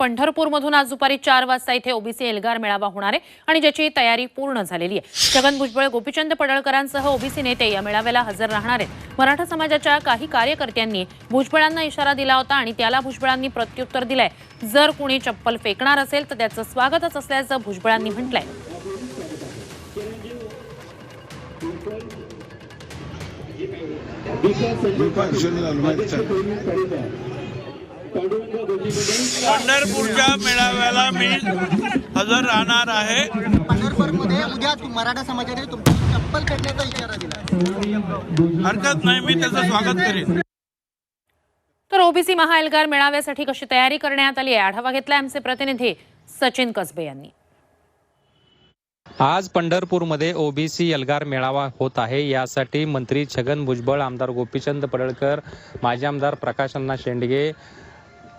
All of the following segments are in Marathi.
पंढरपूरमधून आज दुपारी चार वाजता इथे ओबीसी एल्गार मेळावा होणार आहे आणि ज्याची तयारी पूर्ण झालेली आहे. छगन भुजबळ गोपीचंद पडळकरांसह ओबीसी नेते या मेळाव्याला हजर राहणार आहेत. मराठा समाजाच्या काही कार्यकर्त्यांनी भुजबळांना इशारा दिला होता आणि त्याला भुजबळांनी प्रत्युत्तर दिलंय. जर कुणी चप्पल फेकणार असेल तर त्याचं स्वागतच असल्याचं भुजबळांनी म्हटलंय. पंढरपूरच्या मेळाव्याला मी हजर राहणार आहे. पंढरपूरमध्ये उद्या मराठा समाजाने तुमची चप्पल फेकण्याचा इशारा दिला. हरकत नाही मी त्याचं स्वागत करेन. तर ओबीसी महाएल्गार मेळाव्यासाठी कशी तयारी करण्यात आली आहे? आढावा घेतला आमचे प्रतिनिधी सचिन कसबे यांनी. आज पंढरपूरमध्ये ओबीसी एल्गार मेळावा होत आहे. यासाठी मंत्री छगन भुजबळ आमदार गोपीचंद पडळकर माजी आमदार प्रकाश अण्णा शेंडगे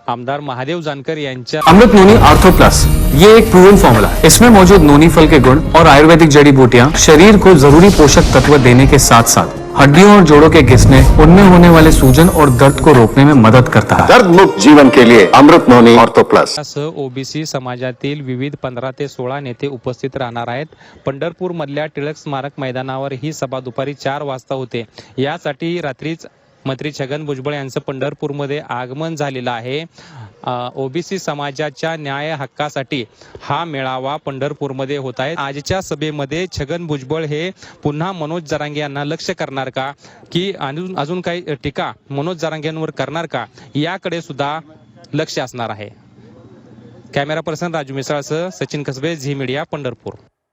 आमदार महादेव जानकर यांच्या अमृत नोनी आर्थो प्लस ये एक प्रूवन फॉर्मूला इसमें मौजूद नोनी फल के गुण और आयुर्वेदिक जड़ी बूटियाँ शरीर को जरूरी पोषक तत्व देने के साथ साथ हड्डियों और जोड़ों के घिसने उनमें होने वाले सूजन और दर्द को रोकने में मदद करता है। दर्द मुक्त जीवन के लिए अमृत नोनी ऑर्थो प्लस सह ओबीसी समाजातील विविध पंधरा ते सोळा नेते उपस्थित राहणार आहेत. पंढरपूरमधल्या टिळक स्मारक मैदानावर ही सभा दुपारी चार वाजता होते. यासाठी रात्रीच मंत्री छगन भुजबळ यांचं पंढरपूरमध्ये आगमन झालेलं आहे. ओबीसी समाजाच्या न्याय हक्कासाठी हा मेळावा पंढरपूरमध्ये होत आहे. आजच्या सभेमध्ये छगन भुजबळ हे पुन्हा मनोज जरांगे यांना लक्ष करणार का? की अजून अजून काही टीका मनोज जरांगेंवर करणार का? याकडे सुद्धा लक्ष असणार आहे. कॅमेरा पर्सन राजू मिसाळसह सचिन कसबे झी मीडिया पंढरपूर.